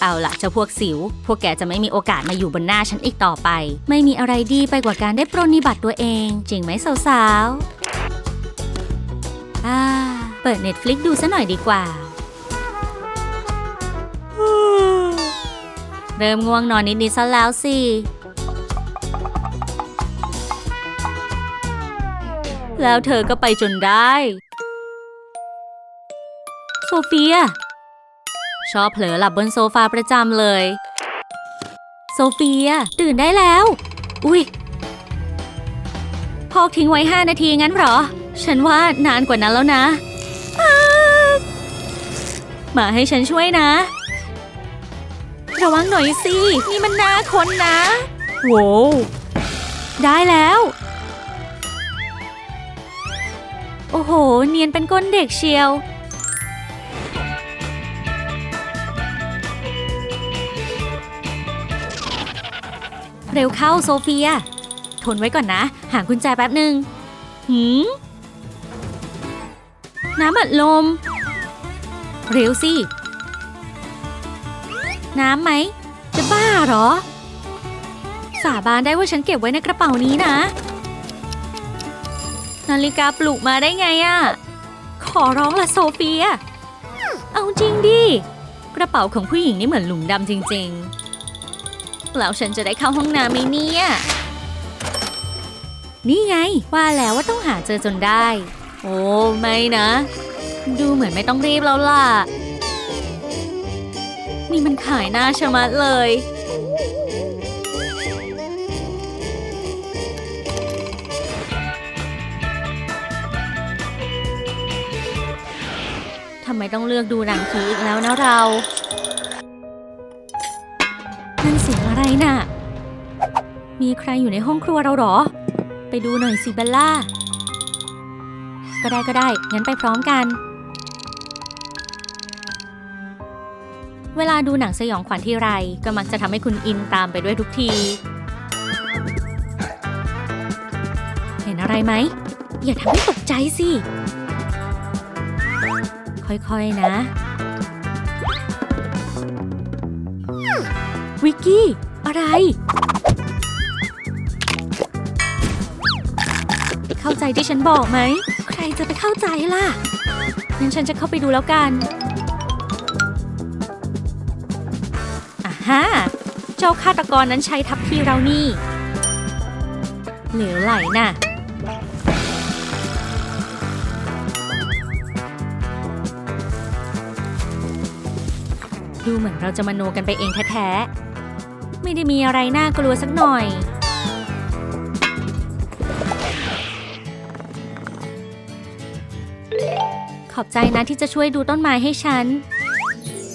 เอาละเจ้าพวกสิว พวกแกจะไม่มีโอกาสมาอยู่บนหน้าฉันอีกต่อไป ไม่มีอะไรดีไปกว่าการได้ปรนนิบัติตัวเอง จริงไหมสาวๆอ่าเปิด Netflix ดูซะหน่อยดีกว่า เริ่มง่วงนอนนิดๆซะแล้วสิแล้วเธอก็ไปจนได้ โซเฟีย ชอบเผลอหลับบนโซฟาประจำเลย โซเฟีย ตื่นได้แล้ว อุ๊ยพอกทิ้งไว้ 5 นาทีงั้นหรอ ฉันว่านานกว่านั้นแล้วนะ มาให้ฉันช่วยนะ ระวังหน่อยสิ นี่มันหน้าคนนะโว้ได้แล้ว โอ้โห เนียนเป็นก้นเด็กเชียว เร็วเข้าโซเฟีย ทนไว้ก่อนนะ หากุญแจแป๊บหนึ่งหืมน้ำอัดลม เร็วสิ น้ำไหม จะบ้าเหรอ สาบานได้ว่าฉันเก็บไว้ในกระเป๋านี้นะ นาฬิกาปลุกมาได้ไงอะ ขอร้องละโซเฟีย เอาจริงดิ กระเป๋าของผู้หญิงนี่เหมือนหลุมดำจริง ๆ แล้วฉันจะได้เข้าห้องน้ำไหมเนี่ย นี่ไง ว่าแล้วว่าต้องหาเจอจนได้ โอ้ไม่นะ ดูเหมือนไม่ต้องรีบแล้วล่ะ นี่มันขายหน้าชะมัดเลย ทำไมต้องเลือกดูหนังผีอีกแล้วนะเรา น่ะ มีใครอยู่ในห้องครัวเราหรอ ไปดูหน่อยสิเบลล่า ก็ได้ก็ได้ งั้นไปพร้อมกัน เวลาดูหนังสยองขวัญที่ไร ก็มักจะทำให้คุณอินตามไปด้วยทุกที เห็นอะไรไหม อย่าทำให้ตกใจสิ ค่อยๆนะวิกกี้ อะไร เข้าใจที่ฉันบอกไหม ใครจะไปเข้าใจล่ะงั้นฉันจะเข้าไปดูแล้วกันอ่าฮะเจ้าฆาตกรนั้นใช้ทับที่เรานี่ เหลวไหลน่ะดูเหมือนเราจะมโนกันไปเองแท้ๆ ไม่ได้มีอะไรน่ากลัวสักหน่อย ขอบใจนะที่จะช่วยดูต้นไม้ให้ฉัน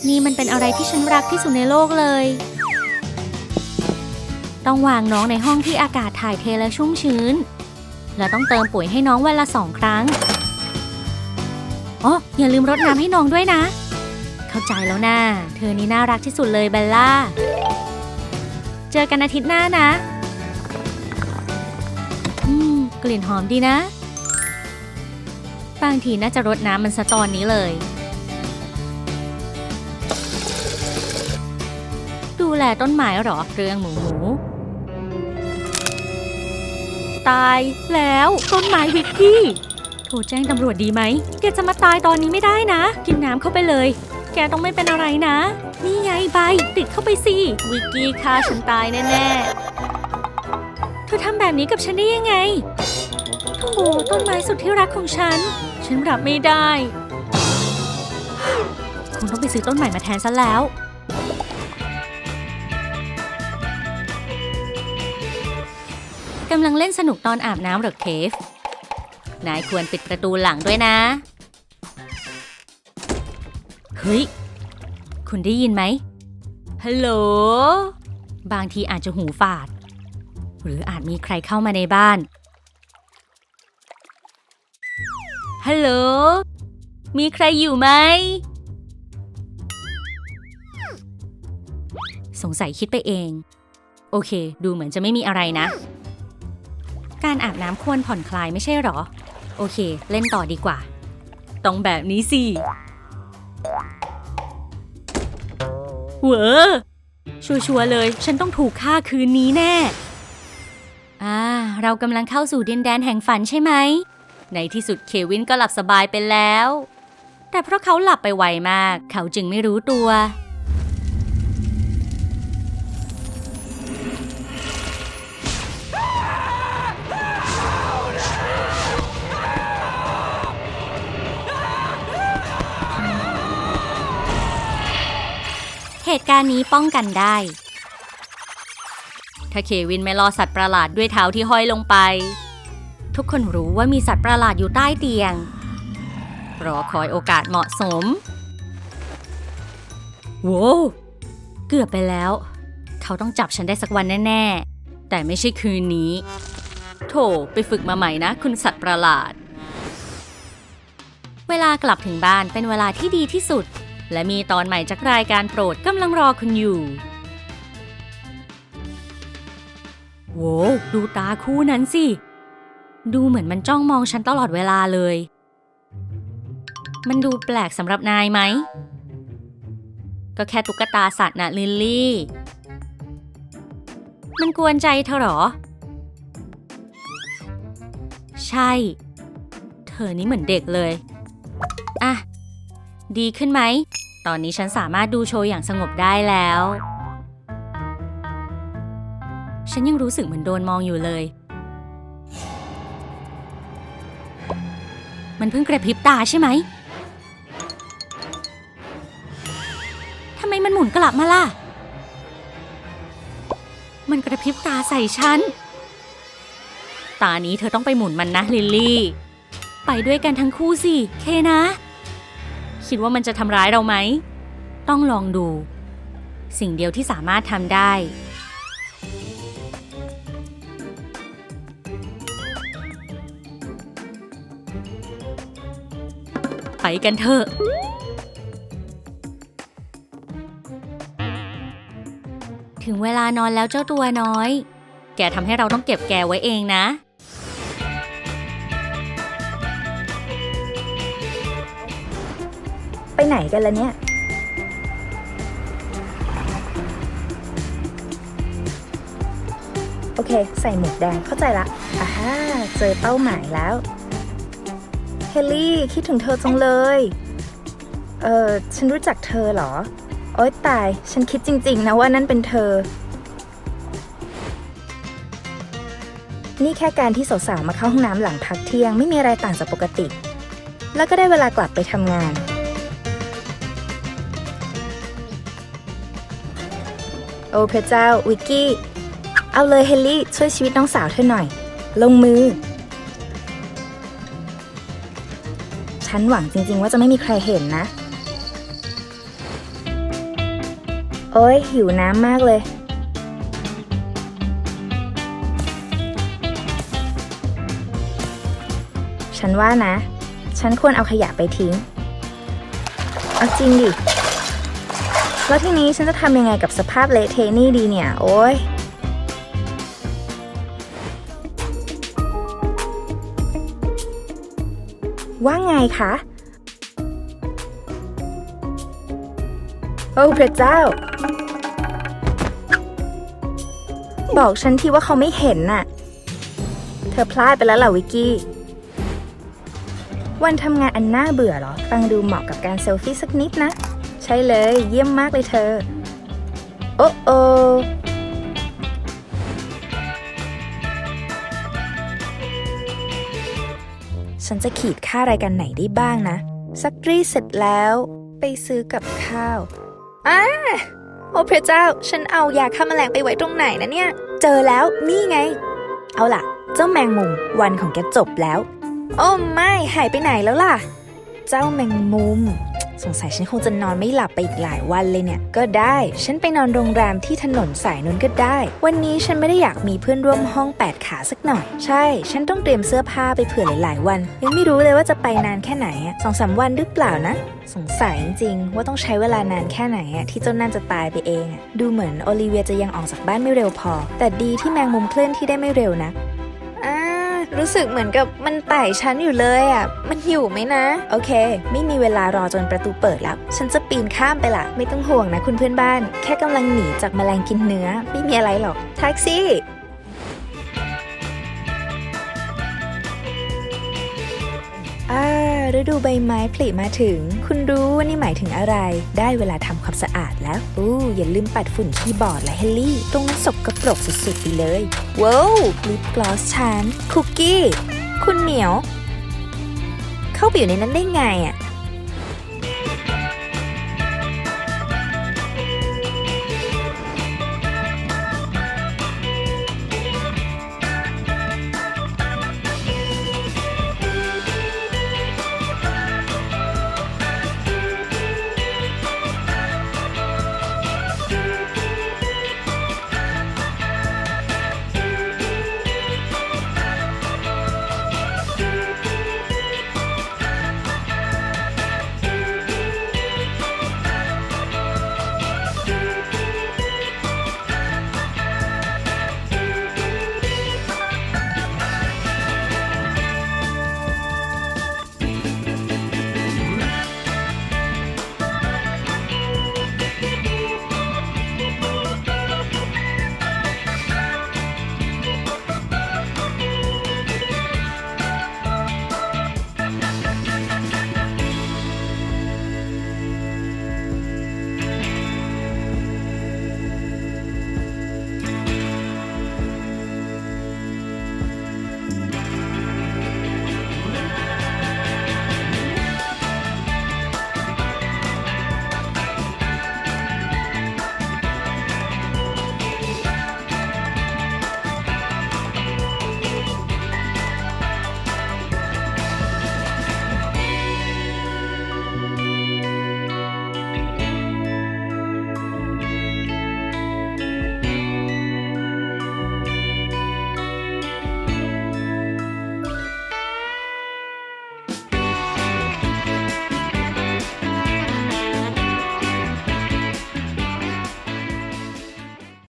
นี่มันเป็นอะไรที่ฉันรักที่สุดในโลกเลย ต้องวางน้องในห้องที่อากาศถ่ายเทและชุ่มชื้น และต้องเติมปุ๋ยให้น้องวันละสองครั้งอ๋ออย่าลืมรดน้ำให้น้องด้วยนะ เข้าใจแล้วนะ่าเธอนี่น่ารักที่สุดเลยเบลล่า เจอกันอาทิตย์หน้านะ อืม กลิ่นหอมดีนะ บางทีน่าจะรดน้ำมันซะตอนนี้เลย ดูแลต้นไม้หรอเรื่องหมูหมู ตายแล้วต้นไม้วิกกี้ โทรแจ้งตำรวจดีไหม แกจะมาตายตอนนี้ไม่ได้นะ กินน้ำเข้าไปเลย แกต้องไม่เป็นอะไรนะ นี่ไงใบติดเข้าไปสิ วิกกี้ฆ่าฉันตายแน่ๆ เธอทำแบบนี้กับฉันได้ยังไงโอ้ต้นไม้สุดที่รักของฉัน ฉันรับไม่ได้ คงต้องไปซื้อต้นใหม่มาแทนซะแล้วกำลังเล่นสนุกตอนอาบน้ำหรอเคฟ นายควรปิดประตูหลังด้วยนะ เฮ้ย คุณได้ยินไหม ฮัลโหล บางทีอาจจะหูฝาด หรืออาจมีใครเข้ามาในบ้าน ฮัลโหล มีใครอยู่ไหม สงสัยคิดไปเอง โอเค ดูเหมือนจะไม่มีอะไรนะ การอาบน้ำควรผ่อนคลายไม่ใช่หรอ โอเค เล่นต่อดีกว่า ต้องแบบนี้สิ เวอชัวร์เลย ฉันต้องถูกฆ่าคืนนี้แน่ อ่า เรากำลังเข้าสู่ดินแดนแห่งฝันใช่ไหม ในที่สุดเควินก็หลับสบายไปแล้ว แต่เพราะเขาหลับไปไวมาก เขาจึงไม่รู้ตัว เหตุการณ์นี้ป้องกันได้ ถ้าเควินไม่ล่อสัตว์ประหลาดด้วยเท้าที่ห้อยลงไป ทุกคนรู้ว่ามีสัตว์ประหลาดอยู่ใต้เตียง รอคอยโอกาสเหมาะสมโว้เกือบไปแล้ว เขาต้องจับฉันได้สักวันแน่ๆ แต่ไม่ใช่คืนนี้ โถไปฝึกมาใหม่นะ คุณสัตว์ประหลาด เวลากลับถึงบ้านเป็นเวลาที่ดีที่สุด และมีตอนใหม่จากรายการโปรดกำลังรอคุณอยู่ โว้ดูตาคู่นั้นสิ ดูเหมือนมันจ้องมองฉันตลอดเวลาเลย มันดูแปลกสำหรับนายไหม ก็แค่ตุ๊กตาสัตว์นะลิลลี่ มันกวนใจเธอหรอ ใช่ เธอนี่เหมือนเด็กเลย อะ ดีขึ้นไหม ตอนนี้ฉันสามารถดูโชว์อย่างสงบได้แล้ว ฉันยังรู้สึกเหมือนโดนมองอยู่เลย มันเพิ่งกระพริบตาใช่ไหม ทำไมมันหมุนกลับมาล่ะ มันกระพริบตาใส่ฉัน ตานี้เธอต้องไปหมุนมันนะลิลลี่ ไปด้วยกันทั้งคู่สิ เคนะ คิดว่ามันจะทำร้ายเราไหม ต้องลองดู สิ่งเดียวที่สามารถทำได้ ไปกันเถอะถึงเวลานอนแล้วเจ้าตัวน้อย แกทำให้เราต้องเก็บแกไว้เองนะ ไปไหนกันละเนี่ย โอเค ใส่หมวกแดงเข้าใจละอ่าฮะเจอเป้าหมายแล้ว เฮลลี่คิดถึงเธอจังเลย เออฉันรู้จักเธอเหรอ โอ๊ยตาย ฉันคิดจริง ๆ นะว่านั่นเป็นเธอ นี่แค่การที่สาวๆมาเข้าห้องน้ำหลังพักเที่ยงไม่มีอะไรต่างจากปกติ แล้วก็ได้เวลากลับไปทำงาน อ้พระเจ้า วิกกี้ เอาเลยเฮลลี่ ช่วยชีวิตน้องสาวเธอหน่อย ลงมือ ฉันหวังจริง ๆ ว่าจะไม่มีใครเห็นนะ โอ้ยหิวน้ำมากเลย ฉันว่านะ ฉันควรเอาขยะไปทิ้ง เอาจริงดิ แล้วทีนี้ฉันจะทำยังไงกับสภาพเละเทะนี่ดีเนี่ย โอ้ยว่าไงคะ โอ้พระเจ้า บอกฉันทีว่าเขาไม่เห็นน่ะ เธอพลาดไปแล้วล่ะวิกกี้ วันทำงานอันน่าเบื่อเหรอ ฟังดูเหมาะกับการเซลฟี่สักนิดนะ ใช่เลยเยี่ยมมากเลยเธอ โอ้โอฉันจะขีดค่ารายการไหนได้บ้างนะ ซักรีเสร็จแล้ว ไปซื้อกับข้าวอ้าโอ้พระเจ้า ฉันเอายาฆ่าแมลงไปไว้ตรงไหนนะเนี่ย เจอแล้วนี่ไง เอาล่ะ เจ้าแมงมุม วันของแกจบแล้ว โอ้ไม่หายไปไหนแล้วล่ะ เจ้าแมงมุม สงสัยฉันคงจะนอนไม่หลับไปอีกหลายวันเลยเนี่ย ก็ได้ ฉันไปนอนโรงแรมที่ถนนสายนั้นก็ได้ วันนี้ฉันไม่ได้อยากมีเพื่อนร่วมห้อง 8 ขาสักหน่อย ใช่ ฉันต้องเตรียมเสื้อผ้าไปเผื่อหลายๆวัน ยังไม่รู้เลยว่าจะไปนานแค่ไหนสองสามวันหรือเปล่านะ สงสัยจริงๆว่าต้องใช้เวลานานแค่ไหนอะที่เจ้านั่นจะตายไปเอง ดูเหมือนโอลิเวียจะยังออกจากบ้านไม่เร็วพอ แต่ดีที่แมงมุมเคลื่อนที่ได้ไม่เร็วนะ รู้สึกเหมือนกับมันไต่ฉันอยู่เลยอะ มันอยู่ไหมนะ โอเค ไม่มีเวลารอจนประตูเปิดแล้ว ฉันจะปีนข้ามไปละ ไม่ต้องห่วงนะคุณเพื่อนบ้าน แค่กำลังหนีจากแมลงกินเนื้อ ไม่มีอะไรหรอกแท็กซี่ ฤดูใบไม้ผลิมาถึง คุณรู้ว่านี่หมายถึงอะไร ได้เวลาทำความสะอาดแล้ว อู้ อย่าลืมปัดฝุ่นคีย์บอร์ดและเฮลลี่ ตรงนั้นสกกปรกสุดๆไปเลย ว้าวลิปกลอสฉันคุกกี้ คุณเหมียว เข้าไปอยู่ในนั้นได้ไงอะ